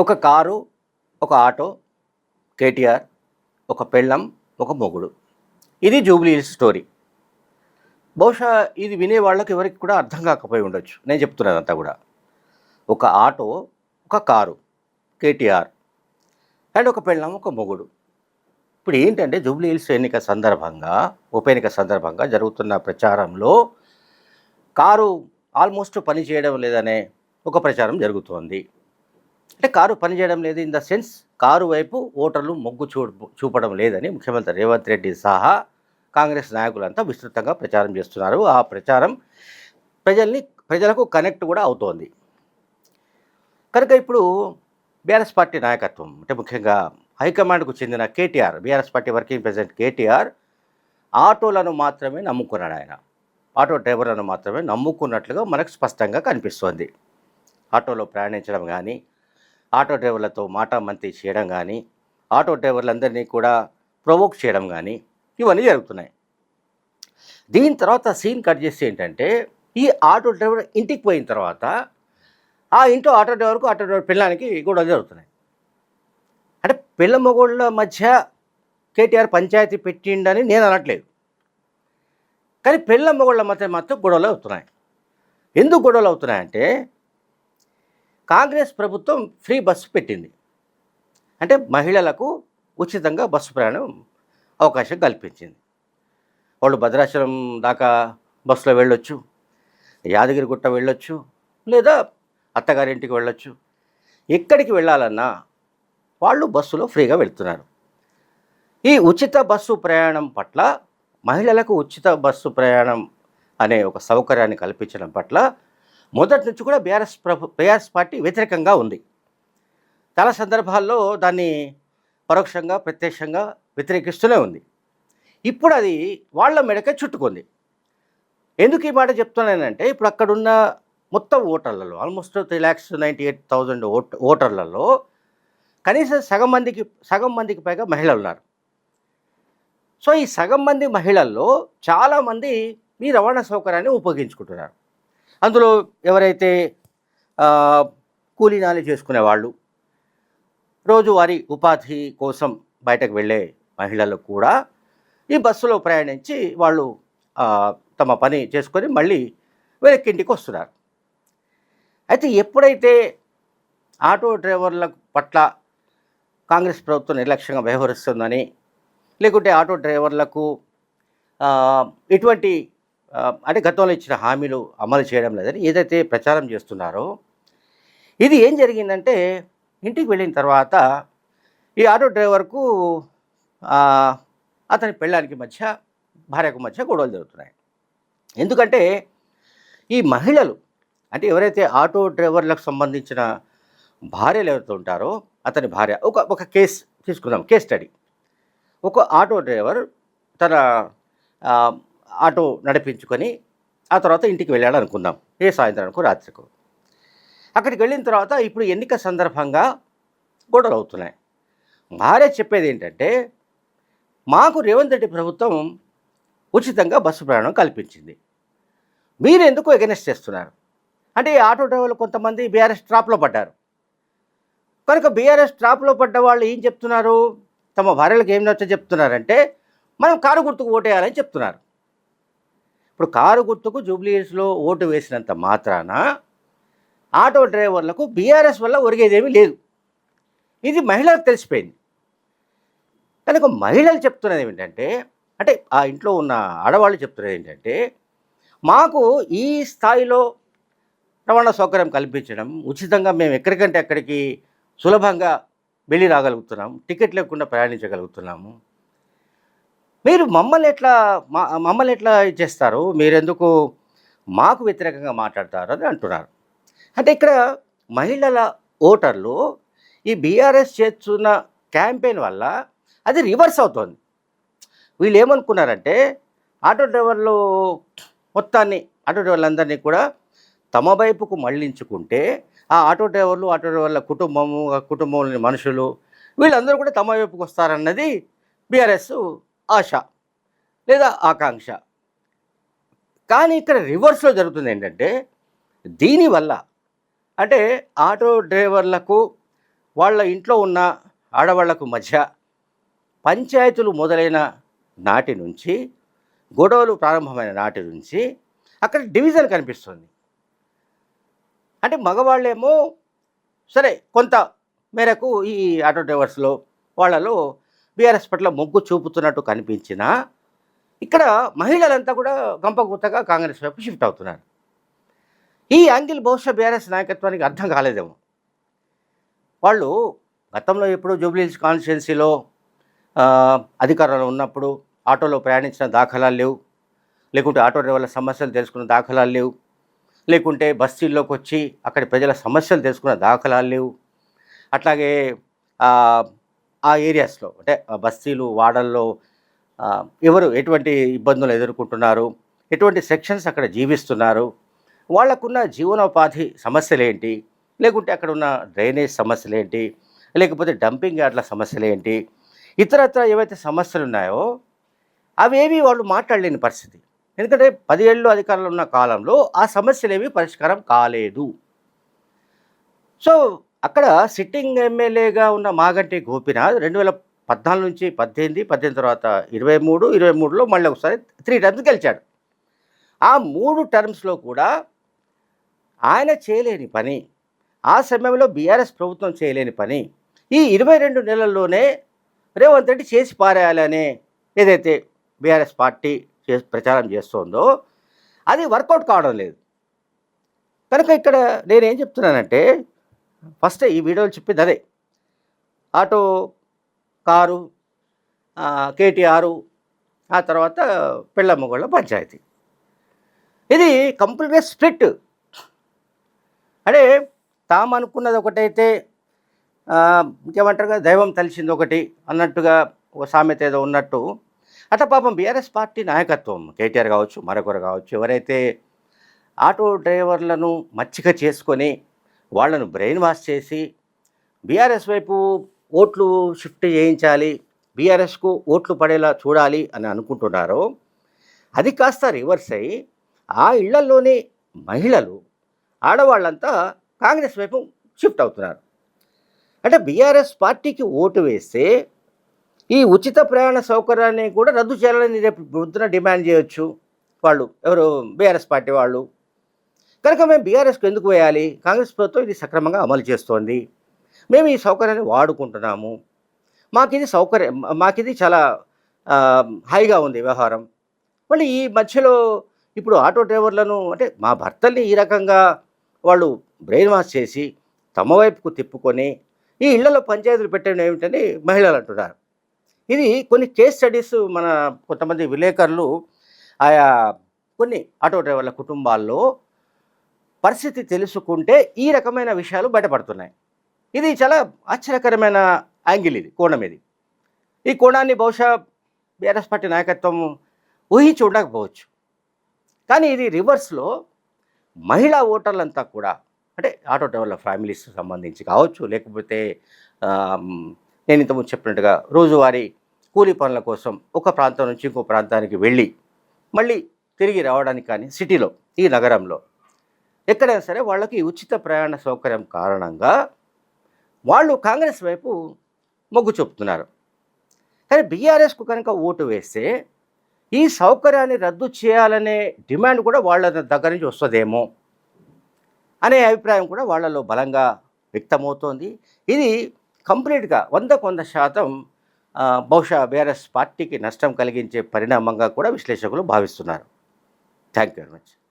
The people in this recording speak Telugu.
ఒక కారు ఒక ఆటో కేటీఆర్ ఒక పెళ్ళం ఒక మొగుడు. ఇది జూబ్లీ హిల్స్ స్టోరీ. బహుశా ఇది వినే వాళ్ళకి ఎవరికి కూడా అర్థం కాకపోయి ఉండొచ్చు. నేను చెప్తున్నాను అంతా కూడా. ఒక ఆటో ఒక కారు కేటీఆర్ అండ్ ఒక పెళ్ళం ఒక మొగుడు. ఇప్పుడు ఏంటంటే జూబ్లీ హిల్స్ ఎన్నిక సందర్భంగా ఉప ఎన్నిక సందర్భంగా జరుగుతున్న ప్రచారంలో కారు ఆల్మోస్ట్ పని చేయడం లేదనే ఒక ప్రచారం జరుగుతోంది. అంటే కారు పనిచేయడం లేదు ఇన్ ద సెన్స్ కారు వైపు ఓటర్లు మొగ్గు చూడు చూపడం లేదని ముఖ్యమంత్రి రేవంత్ రెడ్డి సహా కాంగ్రెస్ నాయకులంతా విస్తృతంగా ప్రచారం చేస్తున్నారు. ఆ ప్రచారం ప్రజల్ని ప్రజలకు కనెక్ట్ కూడా అవుతోంది. కనుక ఇప్పుడు బీఆర్ఎస్ పార్టీ నాయకత్వం అంటే ముఖ్యంగా హైకమాండ్కు చెందిన KTR BRS party working president KTR ఆటోలను మాత్రమే నమ్ముకున్నాడు ఆయన. ఆటో డ్రైవర్లను మాత్రమే నమ్ముకున్నట్లుగా మనకు స్పష్టంగా కనిపిస్తోంది. ఆటోలో ప్రయాణించడం కానీ ఆటో డ్రైవర్లతో మాటామంతి చేయడం కానీ ఆటో డ్రైవర్లందరినీ కూడా ప్రొవోక్ చేయడం కానీ ఇవన్నీ జరుగుతున్నాయి. దీని తర్వాత సీన్ కట్ చేస్తే ఏంటంటే ఈ ఆటో డ్రైవర్ ఇంటికి పోయిన తర్వాత ఆ ఇంట్లో ఆటో డ్రైవర్కు ఆటో డ్రైవర్ పిల్లానికి గొడవలు జరుగుతున్నాయి. అంటే పిల్ల మొగోళ్ళ మధ్య కేటీఆర్ పంచాయతీ పెట్టిండని నేను అనట్లేదు. కానీ పిల్ల మొగోళ్ళ మధ్య మాత్రం గొడవలు అవుతున్నాయి. ఎందుకు గొడవలు అవుతున్నాయంటే కాంగ్రెస్ ప్రభుత్వం ఫ్రీ బస్సు పెట్టింది. అంటే మహిళలకు ఉచితంగా బస్సు ప్రయాణం అవకాశం కల్పించింది. వాళ్ళు భద్రాచలం దాకా బస్సులో వెళ్ళొచ్చు యాదగిరిగుట్ట వెళ్ళొచ్చు లేదా అత్తగారింటికి వెళ్ళొచ్చు. ఎక్కడికి వెళ్ళాలన్నా వాళ్ళు బస్సులో ఫ్రీగా వెళ్తున్నారు. ఈ ఉచిత బస్సు ప్రయాణం పట్ల మహిళలకు ఉచిత బస్సు ప్రయాణం అనే ఒక సౌకర్యాన్ని కల్పించడం పట్ల మొదటి నుంచి కూడా బీఆర్ఎస్ ప్రభు బీఆర్ఎస్ పార్టీ వ్యతిరేకంగా ఉంది. చాలా సందర్భాల్లో దాన్ని పరోక్షంగా ప్రత్యక్షంగా వ్యతిరేకిస్తూనే ఉంది. ఇప్పుడు అది వాళ్ళ మెడకే చుట్టుకుంది. ఎందుకు ఈ మాట చెప్తున్నానంటే ఇప్పుడు అక్కడున్న మొత్తం ఓటర్లలో almost three lakhs ninety eight thousand vote ఓటర్లలో కనీసం సగం మందికి సగం మందికి పైగా మహిళలు ఉన్నారు. సో ఈ సగం మంది మహిళల్లో చాలామంది మీ రవాణా సౌకర్యాన్ని ఉపయోగించుకుంటున్నారు. అందులో ఎవరైతే కూలీనాలు చేసుకునే వాళ్ళు రోజువారీ ఉపాధి కోసం బయటకు వెళ్ళే మహిళలు కూడా ఈ బస్సులో ప్రయాణించి వాళ్ళు తమ పని చేసుకొని మళ్ళీ వెనక్కింటికి వస్తున్నారు. అయితే ఎప్పుడైతే ఆటో డ్రైవర్ల పట్ల కాంగ్రెస్ ప్రభుత్వం నిర్లక్ష్యంగా వ్యవహరిస్తుందని లేకుంటే ఆటో డ్రైవర్లకు ఎటువంటి అంటే గతంలో ఇచ్చిన హామీలు అమలు చేయడం లేదని ఏదైతే ప్రచారం చేస్తున్నారో ఇది ఏం జరిగిందంటే ఇంటికి వెళ్ళిన తర్వాత ఈ ఆటో డ్రైవర్కు అతని పెళ్ళానికి మధ్య భార్యకు మధ్య గొడవలు జరుగుతున్నాయి. ఎందుకంటే ఈ మహిళలు అంటే ఎవరైతే ఆటో డ్రైవర్లకు సంబంధించిన భార్యలు ఎవరైతే ఉంటారో అతని భార్య ఒక ఒక కేస్ తీసుకుందాం కేస్ స్టడీ. ఒక ఆటో డ్రైవర్ తన ఆటో నడిపించుకొని ఆ తర్వాత ఇంటికి వెళ్ళాడు అనుకుందాం ఏ సాయంత్రానికి రాత్రికు. అక్కడికి వెళ్ళిన తర్వాత ఇప్పుడు ఎన్నిక సందర్భంగా గొడవలు అవుతున్నాయి భార్య చెప్పేది ఏంటంటే మాకు రేవంత్ రెడ్డి ప్రభుత్వం ఉచితంగా బస్సు ప్రయాణం కల్పించింది. మీరు ఎందుకు ఎగనెస్ట్ చేస్తున్నారు? అంటే ఈ ఆటో డ్రైవర్లు కొంతమంది బీఆర్ఎస్ ట్రాప్లో పడ్డారు. కనుక బీఆర్ఎస్ ట్రాప్లో పడ్డ వాళ్ళు ఏం చెప్తున్నారు? తమ భార్యలకు ఏం నచ్చ చెప్తున్నారంటే మనం కారు గుర్తుకు ఓటేయాలని చెప్తున్నారు. ఇప్పుడు కారు గుర్తుకు జూబ్లీహిల్స్లో ఓటు వేసినంత మాత్రాన ఆటో డ్రైవర్లకు బీఆర్ఎస్ వల్ల ఒరిగేదేమీ లేదు. ఇది మహిళలకు తెలిసిపోయింది. కనుక మహిళలు చెప్తున్నది ఏంటంటే అంటే ఆ ఇంట్లో ఉన్న ఆడవాళ్ళు చెప్తున్నది ఏంటంటే మాకు ఈ స్థాయిలో రవాణా సౌకర్యం కల్పించడం ఉచితంగా మేము ఎక్కడికంటే అక్కడికి సులభంగా వెళ్ళి రాగలుగుతున్నాం టికెట్ లేకుండా ప్రయాణించగలుగుతున్నాము. మీరు మమ్మల్ని ఎట్లా మా మమ్మల్ని ఎట్లా చేస్తారు? మీరెందుకు మాకు వ్యతిరేకంగా మాట్లాడతారు అని అంటున్నారు. అంటే ఇక్కడ మహిళల ఓటర్లు ఈ బీఆర్ఎస్ చేస్తున్న క్యాంపెయిన్ వల్ల అది రివర్స్ అవుతోంది. వీళ్ళు ఏమనుకున్నారంటే ఆటో డ్రైవర్లు మొత్తాన్ని ఆటో డ్రైవర్లందరినీ కూడా తమ వైపుకు మళ్ళించుకుంటే ఆ ఆటో డ్రైవర్లు ఆటో డ్రైవర్ల కుటుంబము కుటుంబంలోని మనుషులు వీళ్ళందరూ కూడా తమ వైపుకు వస్తారన్నది బీఆర్ఎస్ ఆశ లేదా ఆకాంక్ష. కానీ ఇక్కడ రివర్స్లో జరుగుతుంది ఏంటంటే దీనివల్ల అంటే ఆటో డ్రైవర్లకు వాళ్ళ ఇంట్లో ఉన్న ఆడవాళ్ళకు మధ్య పంచాయతీలు మొదలైన నాటి నుంచి గొడవలు ప్రారంభమైన నాటి నుంచి అక్కడ డివిజన్ కనిపిస్తుంది. అంటే మగవాళ్ళేమో సరే కొంత మేరకు ఈ ఆటో డ్రైవర్స్లో వాళ్ళలో బీఆర్ఎస్ పట్ల మొగ్గు చూపుతున్నట్టు కనిపించినా ఇక్కడ మహిళలంతా కూడా గంపగుత్తగా కాంగ్రెస్ వైపు షిఫ్ట్ అవుతున్నారు. ఈ యాంగిల్ బహుశా బీఆర్ఎస్ నాయకత్వానికి అర్థం కాలేదేమో. వాళ్ళు గతంలో ఎప్పుడు జూబ్లీహిల్స్ కాన్స్టిట్యున్సీలో ఆ, అధికారంలో ఉన్నప్పుడు ఆటోలో ప్రయాణించిన దాఖలాలు లేవు. లేకుంటే ఆటో డ్రైవర్ల సమస్యలు తెలుసుకున్న దాఖలాలు లేవు. లేకుంటే బస్తీల్లోకి వచ్చి అక్కడి ప్రజల సమస్యలు తెలుసుకున్న దాఖలాలు లేవు. అట్లాగే ఆ, ఏరియాస్లో అంటే బస్తీలు వాడల్లో ఎవరు ఎటువంటి ఇబ్బందులు ఎదుర్కొంటున్నారు ఎటువంటి సెక్షన్స్ అక్కడ జీవిస్తున్నారు వాళ్ళకున్న జీవనోపాధి సమస్యలు ఏంటి లేకుంటే అక్కడ ఉన్న డ్రైనేజ్ సమస్యలు ఏంటి లేకపోతే డంపింగ్ యార్డ్ల సమస్యలు ఏంటి ఇతరత్ర ఏవైతే సమస్యలు ఉన్నాయో అవేవి వాళ్ళు మాట్లాడలేని పరిస్థితి. ఎందుకంటే పదిహేళ్ళు అధికారంలో ఉన్న కాలంలో ఆ సమస్యలేవి పరిష్కారం కాలేదు. సో అక్కడ సిట్టింగ్ ఎమ్మెల్యేగా ఉన్న మాగంటి గోపినాథ్ రెండు వేల పద్నాలుగు నుంచి పద్దెనిమిది పద్దెనిమిది తర్వాత ఇరవై మూడు ఇరవై మూడులో మళ్ళీ ఒకసారి త్రీ టర్మ్స్ గెలిచాడు. ఆ మూడు టర్మ్స్లో కూడా ఆయన చేయలేని పని ఆ సమయంలో బీఆర్ఎస్ ప్రభుత్వం చేయలేని పని ఈ ఇరవై రెండు నెలల్లోనే రేవంత్ రెడ్డి చేసి పారేయాలనే ఏదైతే బీఆర్ఎస్ పార్టీ ప్రచారం చేస్తోందో అది వర్కౌట్ కావడం లేదు. కనుక ఇక్కడ నేనేం చెప్తున్నానంటే ఫస్ట్ ఈ వీడియోలు చెప్పేది అదే. ఆటో కారు కేటీఆర్ ఆ తర్వాత పెళ్ళమ్మగోళ్ళ పంచాయతీ. ఇది కంప్లీట్గా స్ప్లిట్. అంటే తాము అనుకున్నది ఒకటైతే ఇంకేమంటారు కదా దైవం తలిసింది ఒకటి అన్నట్టుగా ఒక సామెత ఏదో ఉన్నట్టు. అట్లా పాపం బీఆర్ఎస్ పార్టీ నాయకత్వం కేటీఆర్ కావచ్చు మరొకరు కావచ్చు ఎవరైతే ఆటో డ్రైవర్లను మచ్చిక చేసుకొని వాళ్ళను బ్రెయిన్ వాష్ చేసి బీఆర్ఎస్ వైపు ఓట్లు షిఫ్ట్ చేయించాలి బీఆర్ఎస్కు ఓట్లు పడేలా చూడాలి అని అనుకుంటున్నారో అది కాస్త రివర్స్ అయ్యి ఆ ఇళ్ళలోని మహిళలు ఆడవాళ్ళంతా కాంగ్రెస్ వైపు షిఫ్ట్ అవుతున్నారు. అంటే బీఆర్ఎస్ పార్టీకి ఓటు వేస్తే ఈ ఉచిత ప్రయాణ సౌకర్యాన్ని కూడా రద్దు చేయాలని రేపు పొద్దున డిమాండ్ చేయొచ్చు. వాళ్ళు ఎవరు? బీఆర్ఎస్ పార్టీ వాళ్ళు. కనుక మేము బీఆర్ఎస్కి ఎందుకు వేయాలి? కాంగ్రెస్ ప్రభుత్వం ఇది సక్రమంగా అమలు చేస్తోంది. మేము ఈ సౌకర్యాన్ని వాడుకుంటున్నాము. మాకు ఇది సౌకర్యం మాకు ఇది చాలా హైగా హాయిగా ఉంది వ్యవహారం. మళ్ళీ ఈ మధ్యలో ఇప్పుడు ఆటో డ్రైవర్లను అంటే మా భర్తల్ని ఈ రకంగా వాళ్ళు బ్రెయిన్ వాష్ చేసి తమ వైపుకు తిప్పుకొని ఈ ఇళ్ళలో పంచాయతీలు పెట్టడం ఏమిటని మహిళలు అంటున్నారు. ఇది కొన్ని కేస్ స్టడీస్ మన కొంతమంది విలేకరులు ఆయా కొన్ని ఆటో డ్రైవర్ల కుటుంబాల్లో పరిస్థితి తెలుసుకుంటే ఈ రకమైన విషయాలు బయటపడుతున్నాయి. ఇది చాలా ఆశ్చర్యకరమైన యాంగిల్ ఇది కోణం ఇది. ఈ కోణాన్ని బహుశా బీఆర్ఎస్ పార్టీ నాయకత్వం ఊహించి ఉండకపోవచ్చు. కానీ ఇది రివర్స్లో మహిళా ఓటర్లంతా కూడా అంటే ఆటో డ్రైవర్ల ఫ్యామిలీస్ సంబంధించి కావచ్చు లేకపోతే నేను ఇంతకుముందు చెప్పినట్టుగా రోజువారీ కూలీ పనుల కోసం ఒక ప్రాంతం నుంచి ఇంకో ప్రాంతానికి వెళ్ళి మళ్ళీ తిరిగి రావడానికి కానీ సిటీలో ఈ నగరంలో ఎక్కడైనా సరే వాళ్ళకి ఉచిత ప్రయాణ సౌకర్యం కారణంగా వాళ్ళు కాంగ్రెస్ వైపు మొగ్గు చూపుతున్నారు. కానీ బీఆర్ఎస్కు కనుక ఓటు వేస్తే ఈ సౌకర్యాన్ని రద్దు చేయాలనే డిమాండ్ కూడా వాళ్ళ దగ్గర నుంచి వస్తుందేమో అనే అభిప్రాయం కూడా వాళ్ళలో బలంగా వ్యక్తమవుతోంది. ఇది కంప్లీట్గా వంద కొంద శాతం బహుశా బీఆర్ఎస్ పార్టీకి నష్టం కలిగించే పరిణామంగా కూడా విశ్లేషకులు భావిస్తున్నారు. Thank you very much.